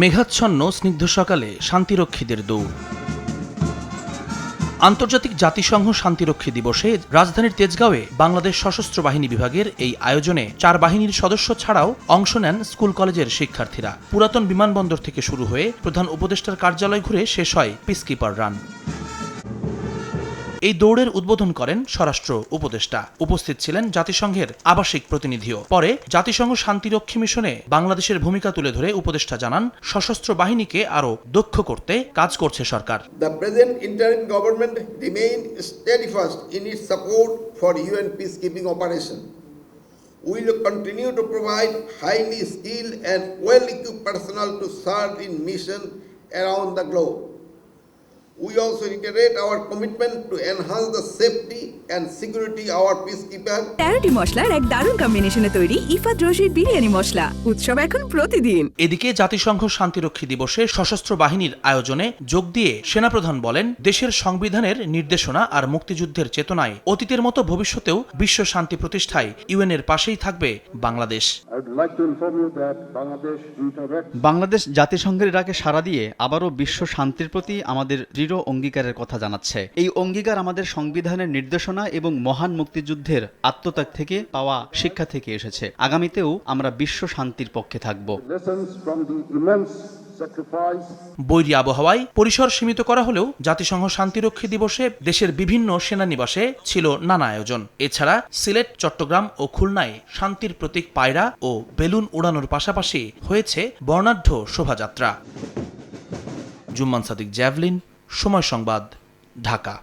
মেঘাচ্ছন্ন স্নিগ্ধ সকালে শান্তিরক্ষীদের দৌড়। আন্তর্জাতিক জাতিসংঘ শান্তিরক্ষী দিবসে রাজধানীর তেজগাঁওয়ে বাংলাদেশ সশস্ত্র বাহিনী বিভাগের এই আয়োজনে চার বাহিনীর সদস্য ছাড়াও অংশ নেন স্কুল কলেজের শিক্ষার্থীরা। পুরাতন বিমানবন্দর থেকে শুরু হয়ে প্রধান উপদেষ্টার কার্যালয় ঘুরে শেষ হয় পিসকিপার রান এই দৌড়ের উদ্বোধন করেন স্বরাষ্ট্র উপদেষ্টা। উপস্থিত ছিলেন জাতিসংঘের আবাসিক প্রতিনিধিও। পরে জাতিসংঘ শান্তিরক্ষী মিশনে বাংলাদেশের ভূমিকা তুলে ধরে উপদেষ্টা জানান, সশস্ত্র বাহিনীকে আরও দক্ষ করতে কাজ করছে সরকার। The present interim government remain steadfast in it support for UN peacekeeping operation we will continue to provide highly skill and well personnel to serve in mission around the globe We also reiterate our commitment to enhance the safety and security of our peacekeepers তেরোটি মশলার এক দারুণ কম্বিনেশনে তৈরি ইফাত রশির বিরিয়ানি মশলা। উৎসব এখন প্রতিদিন। এদিকে জাতিসংঘ শান্তিরক্ষী দিবসে সশস্ত্র বাহিনীর আয়োজনে যোগ দিয়ে সেনাপ্রধান বলেন দেশের সংবিধানের নির্দেশনা আর মুক্তিযুদ্ধের চেতনায় অতীতের মতো ভবিষ্যতেও বিশ্ব শান্তি প্রতিষ্ঠায় ইউএনের পাশেই থাকবে বাংলাদেশ। বাংলাদেশ জাতিসংঘের ডাকে সাড়া দিয়ে আবারও বিশ্ব শান্তির প্রতি আমাদের দৃঢ় অঙ্গীকারের কথা জানাচ্ছে। এই অঙ্গীকার আমাদের সংবিধানের নির্দেশনা এবং মহান মুক্তিযুদ্ধের আত্মত্যাগ থেকে পাওয়া শিক্ষা থেকে এসেছে। আগামীতেও আমরা বিশ্ব শান্তির পক্ষে থাকব। বৈরী আবহাওয়ায় পরিসর সীমিত করা হলেও জাতিসংঘ শান্তিরক্ষী দিবসে দেশের বিভিন্ন সেনানিবাসে ছিল নানা আয়োজন। এছাড়া সিলেট, চট্টগ্রাম ও খুলনায় শান্তির প্রতীক পায়রা ও বেলুন উড়ানোর পাশাপাশি হয়েছে বর্ণাঢ্য শোভাযাত্রা। জুম্মান সাদিক জ্যাভলিন, সময় সংবাদ, ঢাকা।